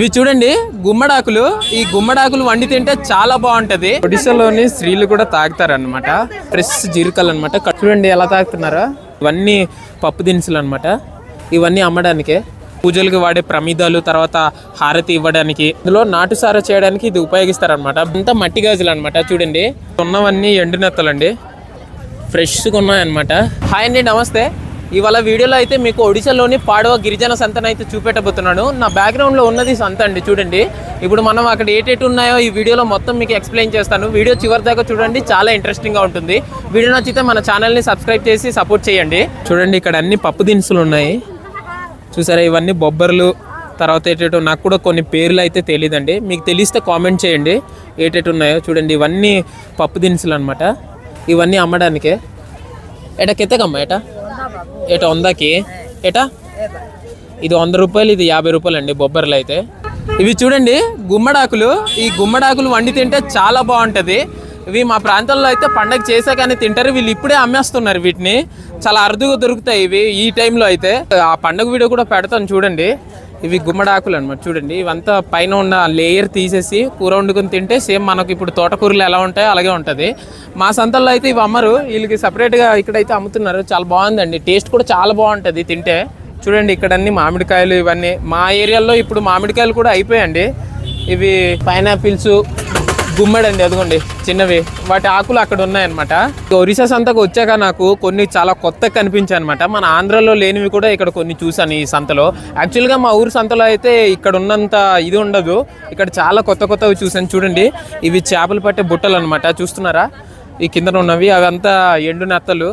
ఇవి చూడండి గుమ్మడాకులు. ఈ గుమ్మడాకులు వండి తింటే చాలా బాగుంటది. ఒడిశాలోని స్త్రీలు కూడా తాగుతారన్నమాట. ఫ్రెష్ జీరికలు అనమాట చూడండి ఎలా తాగుతున్నారో. ఇవన్నీ పప్పు దినుసులు అనమాట ఇవన్నీ అమ్మడానికే. పూజలకు వాడే ప్రమిదాలు తర్వాత హారతి ఇవ్వడానికి. ఇందులో నాటు సార చేయడానికి ఇది ఉపయోగిస్తారనమాట అంతా మట్టి గాజులు అనమాట చూడండి ఉన్నవన్నీ ఎండునెత్తలండి ఫ్రెష్గా ఉన్నాయన్నమాట. హాయ్ అండి నమస్తే. ఇవాళ వీడియోలో అయితే మీకు ఒడిశాలోని పాడవ గిరిజన సంతను అయితే చూపెట్టబోతున్నాను. నా బ్యాక్గ్రౌండ్లో ఉన్నది సంత అండి చూడండి. ఇప్పుడు మనం అక్కడ ఏటేటి ఉన్నాయో ఈ వీడియోలో మొత్తం మీకు ఎక్స్ప్లెయిన్ చేస్తాను. వీడియో చివరి దాకా చూడండి చాలా ఇంట్రెస్టింగ్గా ఉంటుంది. వీడియో నచ్చితే మన ఛానల్ని సబ్స్క్రైబ్ చేసి సపోర్ట్ చేయండి. చూడండి ఇక్కడ అన్ని పప్పు దినుసులు ఉన్నాయి. చూసారా ఇవన్నీ బొబ్బర్లు తర్వాత ఏటేటో నాకు కూడా కొన్ని పేర్లు అయితే తెలియదండి మీకు తెలిస్తే కామెంట్ చేయండి ఏటేటి ఉన్నాయో. చూడండి ఇవన్నీ పప్పు దినుసులు అనమాట ఇవన్నీ అమ్మడానికే. ఏటా కెత్తకమ్మ ఏటా ఏటా వందకి? ఏటా? ఇది వంద రూపాయలు ఇది యాభై రూపాయలు అండి బొబ్బర్లు అయితే. ఇవి చూడండి గుమ్మడాకులు. ఈ గుమ్మడాకులు వండి తింటే చాలా బాగుంటుంది. ఇవి మా ప్రాంతంలో అయితే పండగ చేసాకనే కానీ తింటారు. వీళ్ళు ఇప్పుడే అమ్మేస్తున్నారు వీటిని. చాలా అరుదుగా దొరుకుతాయి ఇవి ఈ టైంలో అయితే. ఆ పండగ వీడియో కూడా పెడతాను చూడండి. ఇవి గుమ్మడాకులు అనమాట చూడండి. ఇవంతా పైన ఉన్న లేయర్ తీసేసి కూర వండుకొని తింటే సేమ్ మనకు ఇప్పుడు తోటకూరలు ఎలా ఉంటాయో అలాగే ఉంటుంది. మా సంతల్లో అయితే ఇవి అమ్మరు. వీళ్ళకి సపరేట్గా ఇక్కడైతే అమ్ముతున్నారు. చాలా బాగుందండి. టేస్ట్ కూడా చాలా బాగుంటుంది తింటే. చూడండి ఇక్కడ అన్ని మామిడికాయలు ఇవన్నీ. మా ఏరియాలో ఇప్పుడు మామిడికాయలు కూడా అయిపోయాయండి. ఇవి పైనాపిల్స్ గుమ్మడి అండి అదిగోండి చిన్నవి. వాటి ఆకులు అక్కడ ఉన్నాయన్నమాట. ఒరిస్సా సంతకు వచ్చాక నాకు కొన్ని చాలా కొత్తగా కనిపించాయి అనమాట మన ఆంధ్రలో లేనివి కూడా ఇక్కడ కొన్ని చూసాను ఈ సంతలో. యాక్చువల్గా మా ఊరు సంతలో అయితే ఇక్కడ ఉన్నంత ఇది ఉండదు. ఇక్కడ చాలా కొత్త కొత్తవి చూసాను చూడండి. ఇవి చేపలు పట్టే బుట్టలు అనమాట చూస్తున్నారా? ఈ కిందన ఉన్నవి అవంతా ఎండు నెత్తలు.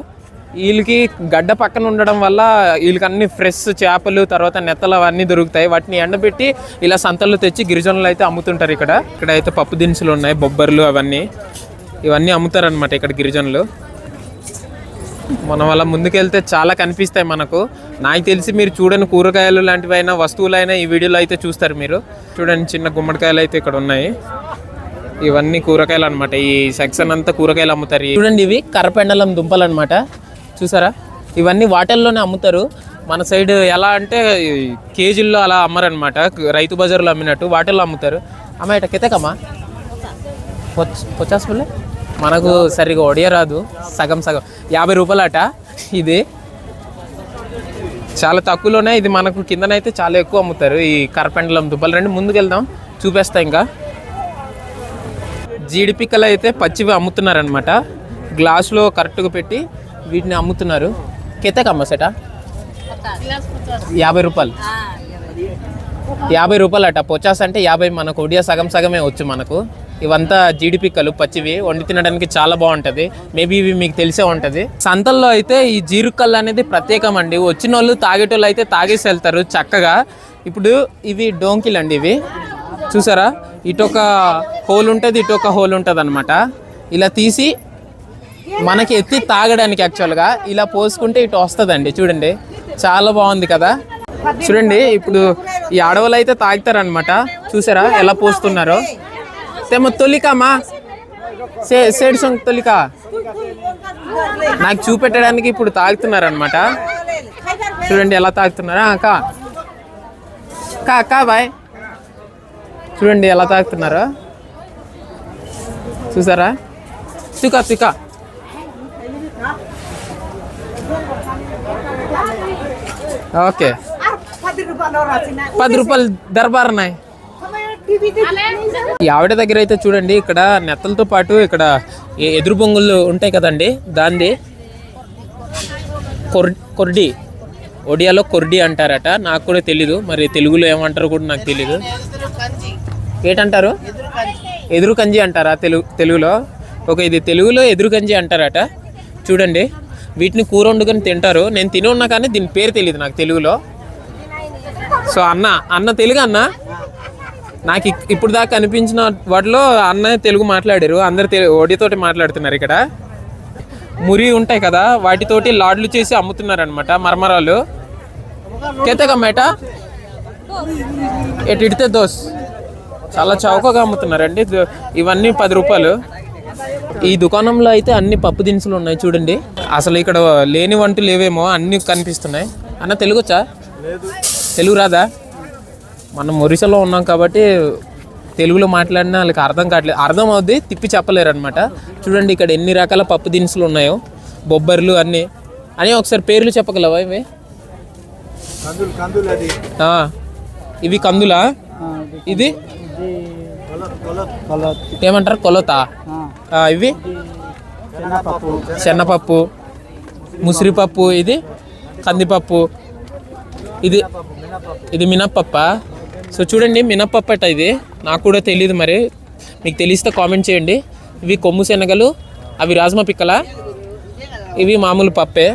వీళ్ళకి గడ్డ పక్కన ఉండడం వల్ల వీళ్ళకి అన్ని ఫ్రెష్ చేపలు తర్వాత నెత్తలు అవన్నీ దొరుకుతాయి. వాటిని ఎండబెట్టి ఇలా సంతల్లో తెచ్చి గిరిజనులు అయితే అమ్ముతుంటారు ఇక్కడ. ఇక్కడ అయితే పప్పు దినుసులు ఉన్నాయి బొబ్బర్లు అవన్నీ. ఇవన్నీ అమ్ముతారనమాట ఇక్కడ గిరిజనులు. మనం అలా ముందుకెళ్తే చాలా కనిపిస్తాయి మనకు. నాకు తెలిసి మీరు చూడని కూరగాయలు లాంటివైనా వస్తువులైనా ఈ వీడియోలో అయితే చూస్తారు మీరు. చూడండి చిన్న గుమ్మడికాయలు అయితే ఇక్కడ ఉన్నాయి. ఇవన్నీ కూరగాయలు అనమాట ఈ సెక్షన్ అంతా కూరగాయలు అమ్ముతారు. చూడండి ఇవి కరపెండలం దుంపలు అనమాట చూసారా? ఇవన్నీ వాటర్లోనే అమ్ముతారు. మన సైడ్ ఎలా అంటే కేజీల్లో అలా అమ్మరనమాట రైతు బజార్లో అమ్మినట్టు వాటర్లో అమ్ముతారు. అమ్మ ఇట కితకమ్మా పొచ్చాస్ పుల్లే. మనకు సరిగా ఒడియ రాదు. సగం సగం. యాభై రూపాయలట. ఇది చాలా తక్కువలోనే ఇది మనకు కిందనైతే చాలా ఎక్కువ అమ్ముతారు. ఈ కరపెండలం దుబ్బలు రండి ముందుకు వెళ్దాం చూపిస్తా ఇంకా. జీడిపిక్కలు అయితే పచ్చివి అమ్ముతున్నారనమాట గ్లాసులో కరెక్ట్గా పెట్టి వీటిని అమ్ముతున్నారు. కెతకమ్మ సెట యాభై రూపాయలు. యాభై రూపాయలు అట పొచాస్ అంటే యాభై మనకు ఒడియా సగం సగమే వచ్చు మనకు. ఇవంతా జీడిపిక్కలు పచ్చివి. వండి తినడానికి చాలా బాగుంటుంది. మేబీ ఇవి మీకు తెలిసే ఉంటుంది. సంతల్లో అయితే ఈ జీరుకల్లు అనేది ప్రత్యేకం అండి వచ్చిన వాళ్ళు తాగేటోళ్ళు అయితే తాగేసి వెళ్తారు చక్కగా. ఇప్పుడు ఇవి డోంకిలు అండి ఇవి. చూసారా? ఇటొక హోల్ ఉంటుంది ఇటొక హోల్ ఉంటుంది అనమాట ఇలా తీసి మనకి ఎత్తి తాగడానికి యాక్చువల్గా ఇలా పోసుకుంటే ఇటు వస్తుందండి చూడండి. చాలా బాగుంది కదా. చూడండి ఇప్పుడు ఈ అడవులు అయితే తాగుతారనమాట చూసారా ఎలా పోస్తున్నారో? తేమో తొలికమ్మా సే సేడ్ సొంగ్ తొలిక. నాకు చూపెట్టడానికి ఇప్పుడు తాగుతున్నారనమాట చూడండి ఎలా తాగుతున్నారా? అక్క కా కా బాయ్. చూడండి ఎలా తాగుతున్నారో. చూసారా? తుకా తుకా. ఓకే. పది రూపాయలు దర్బార్ ఉన్నాయి ఈ ఆవిడ దగ్గర అయితే చూడండి ఇక్కడ నెత్తలతో పాటు ఇక్కడ ఎదురు బొంగులు ఉంటాయి కదండి దాన్ని కొర్ కొర్డి. ఒడియాలో కొర్డి అంటారట నాకు కూడా తెలీదు మరి తెలుగులో ఏమంటారో కూడా నాకు తెలీదు. ఏంటంటారు? ఎదురు కంజి అంటారా? తెలుగు తెలుగులో. ఓకే ఇది తెలుగులో ఎదురు కంజి అంటారట. చూడండి. వీటిని కూర వండుకొని తింటారు. నేను తిని ఉన్నా కానీ దీని పేరు తెలియదు నాకు తెలుగులో. సో అన్న అన్న తెలుగు అన్న? నాకు ఇప్పుడు దాకా కనిపించిన వాటిలో అన్న తెలుగు మాట్లాడారు. అందరు తెలుగు ఒడితోటి మాట్లాడుతున్నారు ఇక్కడ. మురి ఉంటాయి కదా వాటితోటి లాడ్లు చేసి అమ్ముతున్నారు అనమాట మరమరాలు కేతకమ్మేట ఎటు ఇడితే దోస్. చాలా చౌకగా అమ్ముతున్నారండి. ఇవన్నీ పది రూపాయలు. ఈ దుకాణంలో అయితే అన్ని పప్పు దినుసులు ఉన్నాయి చూడండి. అసలు ఇక్కడ లేని వంటలు లేవేమో అన్ని కనిపిస్తున్నాయి. అన్న తెలుగు వచ్చా తెలుగు రాదా? మనం ఒరిస్సాలో ఉన్నాం కాబట్టి తెలుగులో మాట్లాడినా వాళ్ళకి అర్థం కావట్లేదు. అర్థం అవుద్ది తిప్పి చెప్పలేరు అనమాట చూడండి ఇక్కడ ఎన్ని రకాల పప్పు దినుసులు ఉన్నాయో. బొబ్బర్లు అన్నీ. అని ఒకసారి పేర్లు చెప్పగలవా ఇవి? ఇవి కందులా? ఇది ఏమంటారు? కొలత. ఇవి? శనగపప్పు. ముసిరిపప్పు ఇది. కందిపప్పు. ఇది ఇది మినప్పప్ప? సో చూడండి మినప్పప్పు అట ఇది. నాకు కూడా తెలియదు మరి. మీకు తెలిస్తే కామెంట్ చేయండి. ఇవి కొమ్ము శనగలు అవి రాజ్మా పిక్కల? ఇవి మామూలు పప్పే.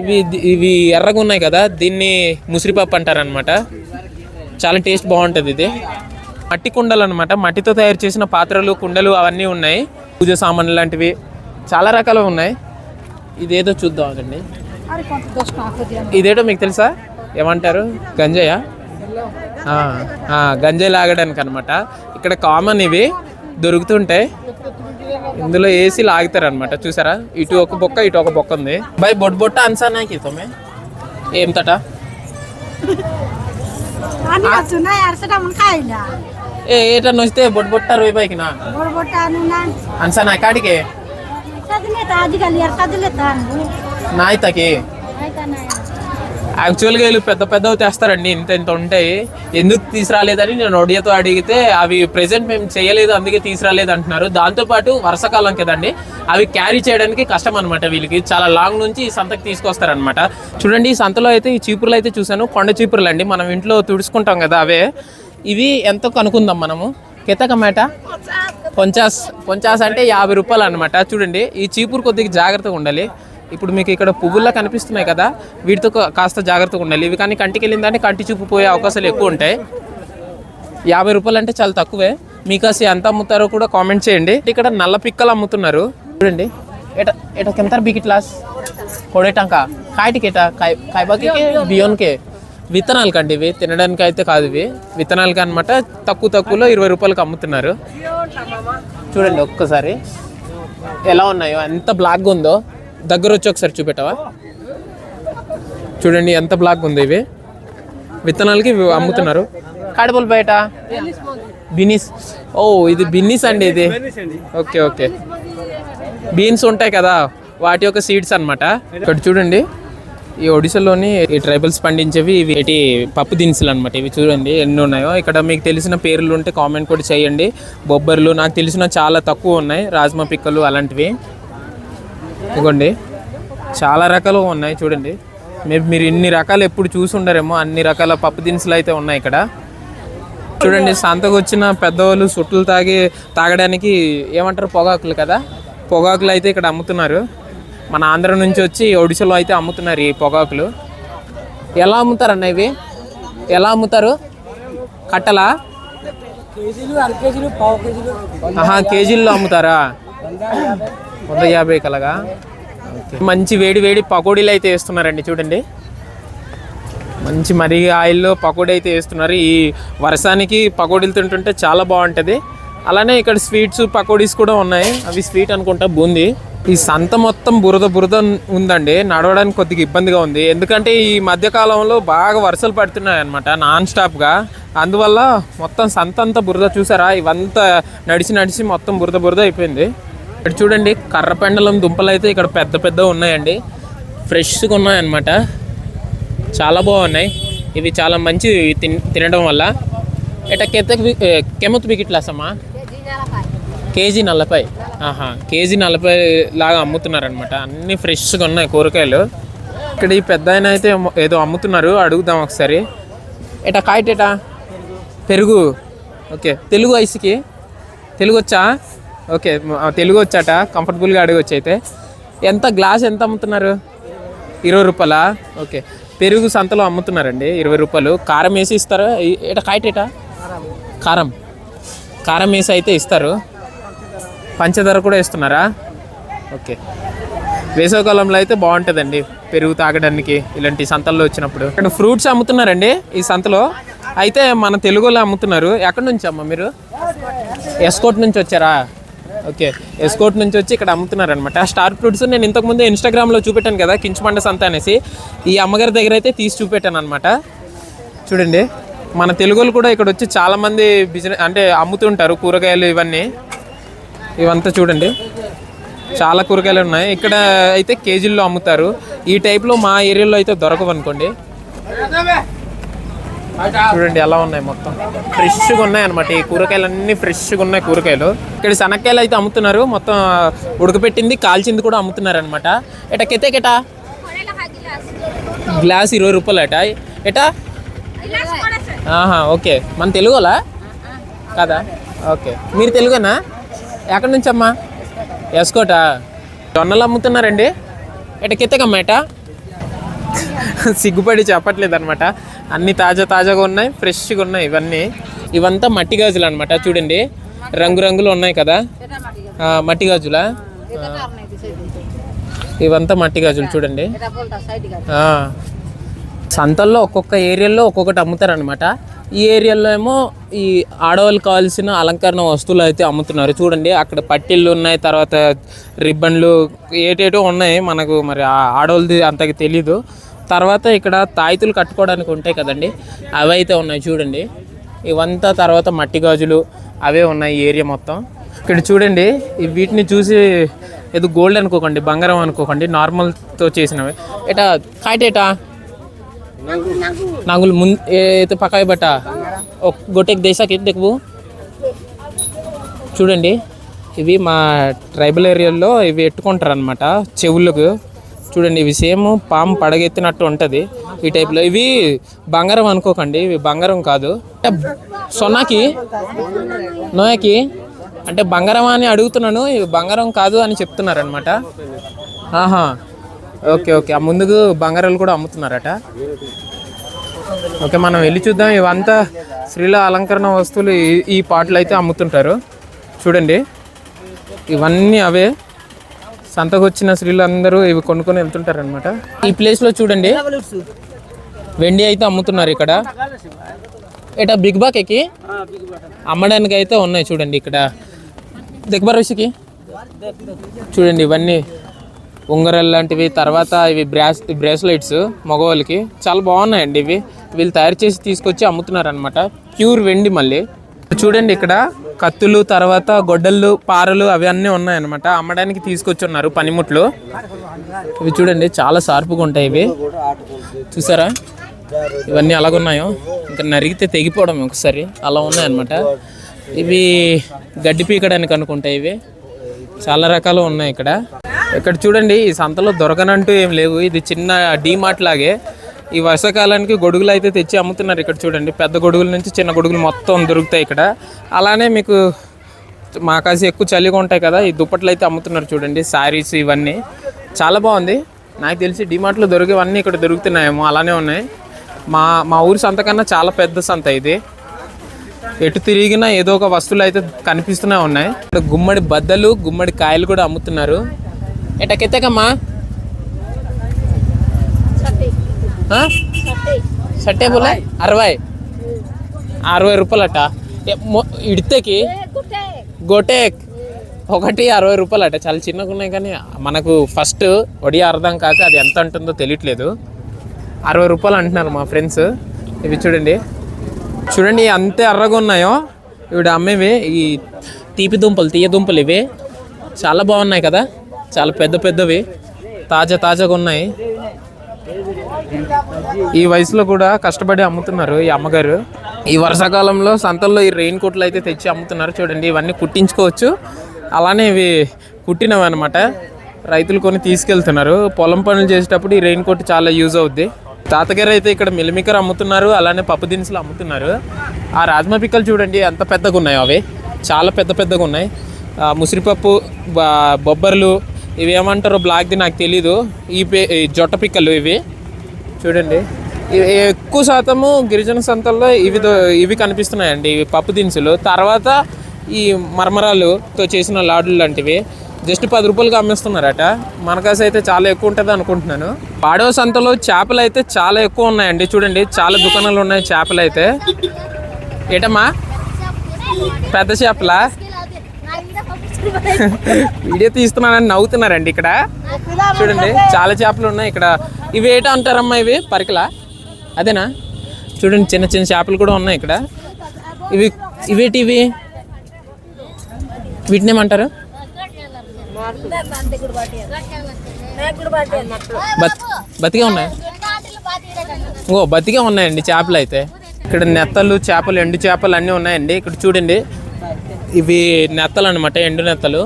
ఇవి ఇవి ఎర్రగా ఉన్నాయి కదా దీన్ని ముసిరిపప్పు అంటారనమాట చాలా టేస్ట్ బాగుంటుంది ఇది. మట్టి కుండలు అనమాట మట్టితో తయారు చేసిన పాత్రలు కుండలు అవన్నీ ఉన్నాయి. పూజ సామాన్లు లాంటివి చాలా రకాలు ఉన్నాయి. ఇదేదో చూద్దాం అండి ఇదేటో మీకు తెలుసా? ఏమంటారు? గంజాయా గంజాయి లాగడానికి అనమాట ఇక్కడ కామన్ ఇవి దొరుకుతుంటాయి. ఇందులో వేసి లాగుతారు అనమాట చూసారా? ఇటు ఒక బొక్క ఇటు ఒక బొక్క ఉంది. బై బొట్ బొట్ట అన్సా నాకు తొమ్మే ఏం తట? ఏ ఏట నొస్తే బొట్బొట్ట బొట్టారు పైకి నా? అన్సా నా కాడికి? నా అయితకి యాక్చువల్గా వీళ్ళు పెద్ద పెద్దవి తెస్తారండి ఇంత ఇంత ఉంటాయి. ఎందుకు తీసుకురాలేదని నేను ఒడియతో అడిగితే అవి ప్రెజెంట్ మేము చేయలేదు అందుకే తీసుకురాలేదు అంటున్నారు. దాంతోపాటు వర్షాకాలం కదండి అవి క్యారీ చేయడానికి కష్టం అనమాట వీళ్ళకి. చాలా లాంగ్ నుంచి ఈ సంతకు తీసుకొస్తారనమాట చూడండి ఈ సంతలో అయితే ఈ చీపుర్లు అయితే చూశాను కొండ చీపుర్లు అండి మనం ఇంట్లో తుడుచుకుంటాం కదా అవే. ఇవి ఎంతో కనుక్కుందాం మనము? కితకమేట పొంచాస్ పొంచాస్ అంటే యాభై రూపాయలు అనమాట చూడండి ఈ చీపురు కొద్దిగా జాగ్రత్తగా ఉండాలి. ఇప్పుడు మీకు ఇక్కడ పువ్వుల్లా కనిపిస్తున్నాయి కదా వీటితో కాస్త జాగ్రత్తగా ఉండాలి. ఇవి కానీ కంటికి వెళ్ళిందంటే కంటి చూపు పోయే అవకాశాలు ఎక్కువ ఉంటాయి. యాభై రూపాయలు అంటే చాలా తక్కువే. మీకు అసలు ఎంత అమ్ముతారో కూడా కామెంట్ చేయండి. ఇక్కడ నల్ల పిక్కలు అమ్ముతున్నారు. చూడండి ఎట ఎట కెంతారు బిగిట్లాస్? కొడేటాక? కాయటికి ఎట కాయ కాయబాకి బియోన్కే? విత్తనాలు కండి ఇవి తినడానికి అయితే కాదు ఇవి. విత్తనాలకి అనమాట తక్కువ తక్కువలో ఇరవై రూపాయలకి అమ్ముతున్నారు. చూడండి ఒక్కసారి. ఎలా ఉన్నాయో ఎంత బ్లాక్గా ఉందో. దగ్గర వచ్చి ఒకసారి చూపెట్టవా? చూడండి ఎంత బ్లాక్ ఉంది ఇవి. విత్తనాలకి అమ్ముతున్నారు. కడుపులు బయట? బినీస్. ఓ ఇది బిన్నీస్ అండి ఇది. Okay okay. బీన్స్ ఉంటాయి కదా వాటి యొక్క సీడ్స్ అన్నమాట. ఇక్కడ చూడండి. ఈ ఒడిశాలోని ఈ ట్రైబల్స్ పండించేవి ఇవి. ఏటి పప్పు దినుసులు అనమాట ఇవి చూడండి ఎన్ని ఉన్నాయో. ఇక్కడ మీకు తెలిసిన పేర్లు ఉంటే కామెంట్ కూడా చేయండి. బొబ్బర్లు నాకు తెలిసిన చాలా తక్కువ ఉన్నాయి. రాజ్మా పిక్కలు అలాంటివి. ఇదిగోండి చాలా రకాలు ఉన్నాయి చూడండి. మేబీ మీరు ఇన్ని రకాలు ఎప్పుడు చూసుండరేమో అన్ని రకాల పప్పు దినుసులు అయితే ఉన్నాయి ఇక్కడ. చూడండి సంతకు వచ్చిన పెద్దవాళ్ళు సుట్లు తాగి తాగడానికి ఏమంటారు పొగాకులు కదా? పొగాకులు అయితే ఇక్కడ అమ్ముతున్నారు. మన ఆంధ్ర నుంచి వచ్చి ఒడిశాలో అయితే అమ్ముతున్నారు ఈ పొగాకులు. ఎలా అమ్ముతారన్న ఇవి? ఎలా అమ్ముతారు? కట్టలా? ఆహా కేజీల్లో అమ్ముతారా? వంద యాభై కలగా? మంచి వేడి వేడి పకోడీలు అయితే వేస్తున్నారండి చూడండి. మంచి మరీ ఆయిల్లో పకోడీ అయితే వేస్తున్నారు. ఈ వర్షానికి పకోడీలు తింటుంటే చాలా బాగుంటుంది. అలానే ఇక్కడ స్వీట్స్ పకోడీస్ కూడా ఉన్నాయి. అవి స్వీట్ అనుకుంటా బూంది. ఈ సంత మొత్తం బురద బురద ఉందండి. నడవడానికి కొద్దిగా ఇబ్బందిగా ఉంది. ఎందుకంటే ఈ మధ్యకాలంలో బాగా వర్షాలు పడుతున్నాయి అనమాట నాన్ స్టాప్గా అందువల్ల మొత్తం సంత అంతా బురద చూసారా? ఇవంతా నడిచి నడిచి మొత్తం బురద బురద అయిపోయింది. ఇక్కడ చూడండి కర్రపెండలం దుంపలు అయితే ఇక్కడ పెద్ద పెద్ద ఉన్నాయండి. ఫ్రెష్గా ఉన్నాయన్నమాట చాలా బాగున్నాయి. ఇవి చాలా మంచి తిన్ తినడం వల్ల. ఎట కెత్త కెమత్ బిగిట్లాసమ్మా కేజీ నలభై. ఆహా కేజీ నలభై లాగా అమ్ముతున్నారనమాట అన్ని ఫ్రెష్గా ఉన్నాయి కూరగాయలు. ఇక్కడ ఈ పెద్ద ఆయన అయితే ఏదో అమ్ముతున్నారు. అడుగుదాం ఒకసారి. ఎటా కాయటేటా పెరుగు. ఓకే తెలుగు ఐస్కి. తెలుగు వచ్చా ఓకే తెలుగు వచ్చాట కంఫర్టబుల్గా అడగొచ్చు అయితే. ఎంత గ్లాస్ ఎంత అమ్ముతున్నారు? ఇరవై రూపాయలా? ఓకే. పెరుగు సంతలో అమ్ముతున్నారండి. ఇరవై రూపాయలు. కారం వేసి ఇస్తారా? ఎట ఏటా కాయటేటా కారం. కారం వేసి అయితే ఇస్తారు. పంచదార కూడా ఇస్తున్నారా ఓకే. వేసవికాలంలో అయితే బాగుంటుందండి పెరుగు తాగడానికి ఇలాంటి సంతల్లో వచ్చినప్పుడు. ఇక్కడ ఫ్రూట్స్ అమ్ముతున్నారండి ఈ సంతలో. అయితే మన తెలుగులో అమ్ముతున్నారు. ఎక్కడి నుంచి అమ్మ మీరు? ఎస్కోట్ నుంచి వచ్చారా? ఓకే. ఎస్కోట్ నుంచి వచ్చి ఇక్కడ అమ్ముతున్నారనమాట స్టార్ ఫ్రూట్స్ నేను ఇంతకుముందు ఇన్స్టాగ్రామ్లో చూపెట్టాను కదా కించమండ సంత అనేసి. ఈ అమ్మగారి దగ్గర అయితే తీసి చూపెట్టాను అనమాట చూడండి. మన తెలుగు వాళ్ళు కూడా ఇక్కడ వచ్చి చాలా మంది బిజినెస్ అంటే అమ్ముతుంటారు కూరగాయలు ఇవన్నీ. ఇవంతా చూడండి. చాలా కూరగాయలు ఉన్నాయి. ఇక్కడ అయితే కేజీల్లో అమ్ముతారు. ఈ టైప్లో మా ఏరియాలో అయితే దొరకవు అనుకోండి. చూడండి ఎలా ఉన్నాయి మొత్తం. ఫ్రెష్గా ఉన్నాయి అనమాట ఈ కూరగాయలు అన్ని ఫ్రెష్గా ఉన్నాయి కూరగాయలు. ఇక్కడ శనక్కాయలు అయితే అమ్ముతున్నారు. మొత్తం ఉడకపెట్టింది కాల్చింది కూడా అమ్ముతున్నారు అనమాట ఎట కెతే కెటా? గ్లాస్. ఇరవై రూపాయలు అట ఎటా? ఆహా ఓకే. మన తెలుగులా? కదా? ఓకే. మీరు తెలుగునా? ఎక్కడి నుంచి అమ్మా ఎస్కోటా? జొన్నలు అమ్ముతున్నారండి. ఎట కెత్తకమ్మా ఎట? సిగ్గుపడి చెప్పట్లేదు అనమాట అన్ని తాజా తాజాగా ఉన్నాయి ఫ్రెష్గా ఉన్నాయి ఇవన్నీ. ఇవంతా మట్టి గాజులు అనమాట చూడండి. రంగురంగులు ఉన్నాయి కదా? మట్టి గాజులా? ఇవంతా మట్టి గాజులు చూడండి. సంతల్లో ఒక్కొక్క ఏరియాలో ఒక్కొక్కటి అమ్ముతారనమాట ఈ ఏరియాలో ఏమో ఈ ఆడవాళ్ళకి కావాల్సిన అలంకరణ వస్తువులు అయితే అమ్ముతున్నారు. చూడండి అక్కడ పట్టిళ్ళు ఉన్నాయి తర్వాత రిబ్బన్లు ఏటేటో ఉన్నాయి మనకు మరి ఆ ఆడవాళ్ళది అంతగా తెలీదు. తర్వాత ఇక్కడ తాయితులు కట్టుకోవడానికి ఉంటాయి కదండి అవి అయితే ఉన్నాయి చూడండి. ఇవంతా తర్వాత మట్టి గాజులు అవే ఉన్నాయి ఏరియా మొత్తం. ఇక్కడ చూడండి ఈ వీటిని చూసి ఏదో గోల్డ్ అనుకోకండి బంగారం అనుకోకండి నార్మల్తో చేసినవి. ఎటా కాయటేటా? নাঙ্গুল এতে পাকায় బట గొటెక్ దేశాకి দেখబు చూడండి ఇవి మా ట్రైబల్ ఏరియాల్లో ఇవి ఎట్టుకుంటారనమాట చెవులకు చూడండి ఇవి సేమ్ పాము పడగెత్తినట్టు ఉంటుంది ఈ టైప్లో ఇవి బంగారం అనుకోకండి ఇవి బంగారం కాదు సొనాకి నోయకి అంటే బంగారం అని అడుగుతున్నాను ఇవి బంగారం కాదు అని చెప్తున్నారనమాట ఆహా ఓకే ఓకే. ఆ ముందుకు బంగారాలు కూడా అమ్ముతున్నారట. ఓకే మనం వెళ్ళి చూద్దాం. ఇవంతా స్త్రీల అలంకరణ వస్తువులు ఈ- ఈ పాటలు అయితే అమ్ముతుంటారు. చూడండి. ఇవన్నీ అవే. సంతకు వచ్చిన స్త్రీలు అందరూ ఇవి కొనుక్కొని వెళ్తుంటారనమాట ఈ ప్లేస్లో చూడండి. వెండి అయితే అమ్ముతున్నారు ఇక్కడ. ఇట బిగ్ బాకెకి అమ్మడానికి అయితే ఉన్నాయి చూడండి ఇక్కడ. దిగ్బరోషికి చూడండి ఇవన్నీ ఉంగరాలు లాంటివి తర్వాత ఇవి బ్రాస్ బ్రేస్లెట్స్ మగవాళ్ళకి చాలా బాగున్నాయండి ఇవి. వీళ్ళు తయారు చేసి తీసుకొచ్చి అమ్ముతున్నారు అనమాట ప్యూర్ వెండి మళ్ళీ. చూడండి ఇక్కడ కత్తులు తర్వాత గొడ్డళ్ళు పారలు అవి అన్నీ ఉన్నాయన్నమాట. అమ్మడానికి తీసుకొచ్చి ఉన్నారు పనిముట్లు. ఇవి చూడండి చాలా షార్ప్గా ఉంటాయి ఇవి. చూసారా? ఇవన్నీ అలాగున్నాయో ఇంకా నరిగితే తెగిపోవడం ఒకసారి. అలా ఉన్నాయన్నమాట. ఇవి గడ్డి పీకడానికి అనుకుంటాయి ఇవి. చాలా రకాలు ఉన్నాయి ఇక్కడ. ఇక్కడ చూడండి ఈ సంతలో దొరకనంటూ ఏం లేవు. ఇది చిన్న డీమార్ట్ లాగే. ఈ వర్షాకాలానికి గొడుగులు అయితే తెచ్చి అమ్ముతున్నారు ఇక్కడ చూడండి. పెద్ద గొడుగుల నుంచి చిన్న గొడుగులు మొత్తం దొరుకుతాయి ఇక్కడ. అలానే మీకు మా కాసి ఎక్కువ చలిగా ఉంటాయి కదా ఈ దుప్పట్లు అయితే అమ్ముతున్నారు చూడండి శారీస్ ఇవన్నీ. చాలా బాగుంది. నాకు తెలిసి డిమార్ట్లో దొరికేవన్నీ ఇక్కడ దొరుకుతున్నాయేమో అలానే ఉన్నాయి. మా మా ఊరి సంత కన్నా చాలా పెద్ద సంత ఇది. ఎటు తిరిగినా ఏదో ఒక వస్తువులు అయితే కనిపిస్తూనే ఉన్నాయి. ఇక్కడ గుమ్మడి బద్దలు గుమ్మడి కాయలు కూడా అమ్ముతున్నారు. ఎటకెత్తకమ్మా సట్టే బోలే అరవై అరవై రూపాయలట ఇడితేకి గోటేక్ ఒకటి అరవై రూపాయలట చాలా చిన్నగా ఉన్నాయి కానీ మనకు ఫస్ట్ ఒడియా అర్థం కాక అది ఎంత ఉంటుందో తెలియట్లేదు. అరవై రూపాయలు అంటున్నారు మా ఫ్రెండ్స్ ఇవి చూడండి. చూడండి అంతే ఎర్రగా ఉన్నాయో. ఇవి అమ్మేవి ఈ తీపి దుంపలు తీయ దుంపలు ఇవి. చాలా బాగున్నాయి కదా. చాలా పెద్ద పెద్దవి. తాజా తాజాగా ఉన్నాయి. ఈ వయసులో కూడా కష్టపడి అమ్ముతున్నారు ఈ అమ్మగారు. ఈ వర్షాకాలంలో సంతల్లో ఈ రెయిన్ కోట్లు అయితే తెచ్చి అమ్ముతున్నారు చూడండి. ఇవన్నీ కుట్టించుకోవచ్చు. అలానే ఇవి కుట్టినవి అనమాట రైతులు కొని తీసుకెళ్తున్నారు. పొలం పనులు చేసేటప్పుడు ఈ రెయిన్ కోట్ చాలా యూజ్ అవుద్ది. తాతగారు అయితే ఇక్కడ మిలిమికర్ అమ్ముతున్నారు. అలానే పప్పు దినుసులు అమ్ముతున్నారు. ఆ రాజ్మా పిక్కలు చూడండి ఎంత పెద్దగా ఉన్నాయో అవి. చాలా పెద్ద పెద్దగా ఉన్నాయి. ముసిరిపప్పు బొబ్బర్లు ఇవి ఏమంటారో బ్లాక్ది నాకు తెలీదు. ఈ పే జొట్ట పిక్కలు ఇవి. చూడండి. ఇవి ఎక్కువ శాతము గిరిజన సంతల్లో ఇవి దో- ఇవి కనిపిస్తున్నాయండి ఇవి పప్పు దినుసులు. తర్వాత ఈ మరమరాలుతో చేసిన లాడులు లాంటివి. జస్ట్ పది రూపాయలకి అమ్మేస్తున్నారట. మనకాస అయితే చాలా ఎక్కువ ఉంటుంది అనుకుంటున్నాను. పాడవ సంతలో చేపలు అయితే చాలా ఎక్కువ ఉన్నాయండి. చూడండి చాలా దుకాణాలు ఉన్నాయి చేపలు అయితే. ఏటమ్మా? పెద్ద చేపలా? వీడియో తీస్తున్నానని నవ్వుతున్నారండి ఇక్కడ. చూడండి చాలా చేపలు ఉన్నాయి ఇక్కడ. ఇవి ఏటా అంటారమ్మా ఇవి? పరికలా? అదేనా? చూడండి చిన్న చిన్న చేపలు కూడా ఉన్నాయి ఇక్కడ. ఇవి ఇవేటి ఇవి? వీటిని ఏమంటారు? బతికే ఉన్నాయి. ఓ బతికే ఉన్నాయండి చేపలు అయితే. ఇక్కడ నెత్తలు చేపలు ఎండు చేపలు అన్నీ ఉన్నాయండి. ఇక్కడ చూడండి ఇవి నెత్తలు అనమాట ఎండు నెత్తలు.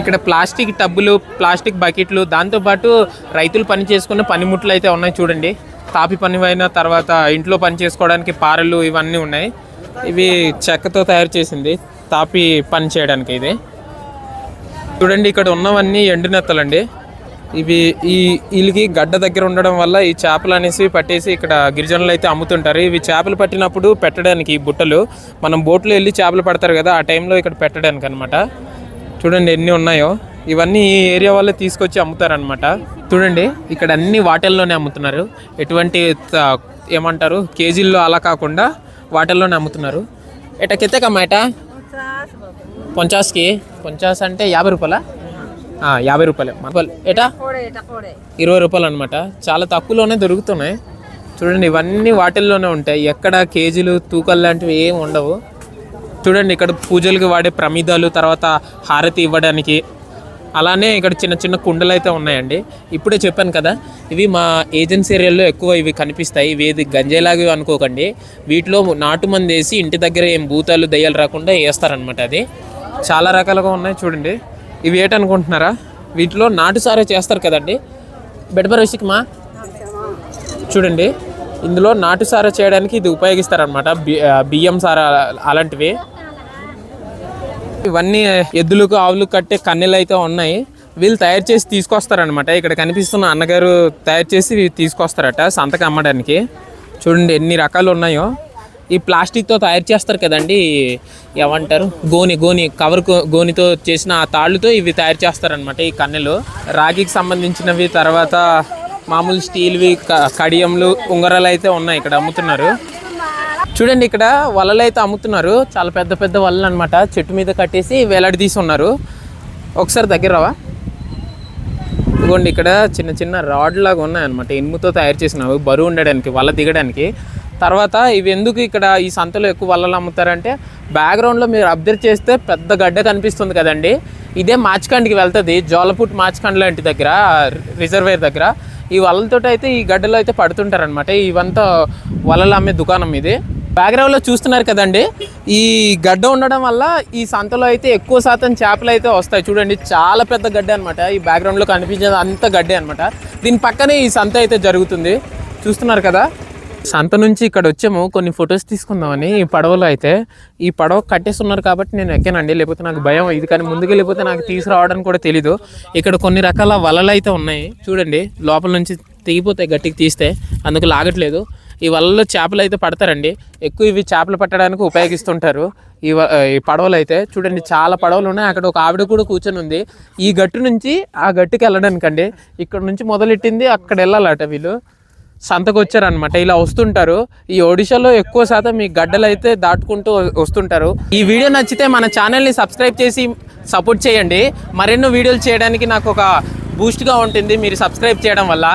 ఇక్కడ ప్లాస్టిక్ టబ్బులు ప్లాస్టిక్ బకెట్లు దాంతోపాటు రైతులు పని చేసుకున్న పనిముట్లు అయితే ఉన్నాయి చూడండి. తాపి పని అయిన తర్వాత ఇంట్లో పని చేసుకోవడానికి పారలు ఇవన్నీ ఉన్నాయి. ఇవి చెక్కతో తయారు చేసింది తాపి పని చేయడానికి ఇది చూడండి ఇక్కడ ఉన్నవన్నీ ఎండు నెత్తలండి. ఇవి ఈ వీళ్ళకి గడ్డ దగ్గర ఉండడం వల్ల ఈ చేపలు అనేసి పట్టేసి ఇక్కడ గిరిజనులు అయితే అమ్ముతుంటారు. ఇవి చేపలు పట్టినప్పుడు పెట్టడానికి ఈ బుట్టలు మనం బోట్లో వెళ్ళి చేపలు పడతారు కదా ఆ టైంలో ఇక్కడ పెట్టడానికి అనమాట చూడండి ఎన్ని ఉన్నాయో. ఇవన్నీ ఈ ఏరియా వాళ్ళే తీసుకొచ్చి అమ్ముతారనమాట చూడండి ఇక్కడ అన్ని వాటిల్లోనే అమ్ముతున్నారు. ఎటువంటి ఏమంటారు కేజీల్లో అలా కాకుండా వాటిల్లోనే అమ్ముతున్నారు. ఎట కెత్తకమ్మా ఎట పొంచాస్కి? పొంచాస్ అంటే యాభై రూపాయలా? యాభై రూపాయలే. ఏటా? ఇరవై రూపాయలు అనమాట చాలా తక్కువలోనే దొరుకుతున్నాయి. చూడండి ఇవన్నీ వాటిల్లోనే ఉంటాయి. ఎక్కడ కేజీలు తూకాలు లాంటివి ఏం ఉండవు. చూడండి ఇక్కడ పూజలకు వాడే ప్రమిదాలు తర్వాత హారతి ఇవ్వడానికి. అలానే ఇక్కడ చిన్న చిన్న కుండలు అయితే ఉన్నాయండి. ఇప్పుడే చెప్పాను కదా ఇవి మా ఏజెన్సీ ఏరియాలో ఎక్కువ ఇవి కనిపిస్తాయి. ఇవి ఏది గంజేలాగా అనుకోకండి. వీటిలో నాటు మంది వేసి ఇంటి దగ్గర ఏం భూతాలు దయ్యాలు రాకుండా వేస్తారనమాట అది. చాలా రకాలుగా ఉన్నాయి చూడండి. ఇవి ఏటనుకుంటున్నారా వీటిలో నాటు సారే చేస్తారు కదండి. బెడబర్ మా చూడండి. ఇందులో నాటు సారా చేయడానికి ఇది ఉపయోగిస్తారనమాట బియ్యం సారా అలాంటివి. ఇవన్నీ ఎద్దులకు ఆవులు కట్టే కన్నెలు అయితే ఉన్నాయి. వీళ్ళు తయారు చేసి తీసుకొస్తారనమాట ఇక్కడ కనిపిస్తున్న అన్నగారు తయారు చేసి తీసుకొస్తారట సంతకం అమ్మడానికి. చూడండి ఎన్ని రకాలు ఉన్నాయో. ఈ ప్లాస్టిక్తో తయారు చేస్తారు కదండి. ఏమంటారు? గోని గోని కవర్ గోనితో చేసిన ఆ తాళ్ళుతో ఇవి తయారు చేస్తారనమాట ఈ కన్నెలు. రాగికి సంబంధించినవి తర్వాత మామూలు స్టీల్వి కడియంలు ఉంగరాలు అయితే ఉన్నాయి ఇక్కడ అమ్ముతున్నారు. చూడండి ఇక్కడ వలలు అయితే అమ్ముతున్నారు. చాలా పెద్ద పెద్ద వలలు అనమాట చెట్టు మీద కట్టేసి వేలాడదీసి ఉన్నారు. ఒకసారి దగ్గర రావా? ఇదిగోండి ఇక్కడ చిన్న చిన్న రాడ్ లాగా ఉన్నాయన్నమాట. ఇనుముతో తయారు చేసినవి. బరువు ఉండడానికి వల దిగడానికి. తర్వాత ఇవి ఎందుకు ఇక్కడ ఈ సంతలో ఎక్కువ వలలు అమ్ముతారంటే బ్యాక్గ్రౌండ్లో మీరు అబ్జర్వ్ చేస్తే పెద్ద గడ్డ కనిపిస్తుంది కదండి. ఇదే మాచికండికి వెళ్తుంది జోలపుట్ మాచికండ్ లాంటి దగ్గర రిజర్వేర్ దగ్గర. ఈ వలలతో అయితే ఈ గడ్డలో అయితే పడుతుంటారనమాట ఇవంతా వలలు అమ్మే దుకాణం ఇది. బ్యాక్గ్రౌండ్లో చూస్తున్నారు కదండి ఈ గడ్డ ఉండడం వల్ల ఈ సంతలో అయితే ఎక్కువ శాతం చేపలు అయితే వస్తాయి. చూడండి చాలా పెద్ద గడ్డ అనమాట ఈ బ్యాక్గ్రౌండ్లో కనిపించేది అంత గడ్డే అనమాట దీని పక్కనే ఈ సంత అయితే జరుగుతుంది. చూస్తున్నారు కదా? సంత నుంచి ఇక్కడ వచ్చాము. కొన్ని ఫొటోస్ తీసుకుందామని. ఈ పడవలో అయితే ఈ పడవ కట్టేస్తున్నారు కాబట్టి నేను ఎక్కానండి. లేకపోతే నాకు భయం. ఇది కానీ ముందుకు వెళ్ళిపోతే నాకు తీసుకురావడానికి కూడా తెలీదు. ఇక్కడ కొన్ని రకాల వలలు అయితే ఉన్నాయి. చూడండి లోపల నుంచి తెగిపోతాయి గట్టికి తీస్తే. అందుకు లాగట్లేదు. ఈ వలలో చేపలు అయితే పడతారండి. ఎక్కువ ఇవి చేపలు పట్టడానికి ఉపయోగిస్తుంటారు. ఈ ఈ పడవలు అయితే. చూడండి చాలా పడవలు ఉన్నాయి. అక్కడ ఒక ఆవిడ కూడా కూర్చొని ఉంది. ఈ గట్టు నుంచి ఆ గట్టుకి వెళ్ళడానికండి. ఇక్కడ నుంచి మొదలెట్టింది అక్కడ వెళ్ళాలట వీళ్ళు. సంతకు వచ్చారనమాట ఇలా వస్తుంటారు. ఈ ఒడిశాలో ఎక్కువ శాతం ఈ గడ్డలు అయితే దాటుకుంటూ వస్తుంటారు. ఈ వీడియో నచ్చితే మన ఛానల్ని సబ్స్క్రైబ్ చేసి సపోర్ట్ చేయండి. మరెన్నో వీడియోలు చేయడానికి నాకు ఒక బూస్ట్గా ఉంటుంది. మీరు సబ్స్క్రైబ్ చేయడం వల్ల.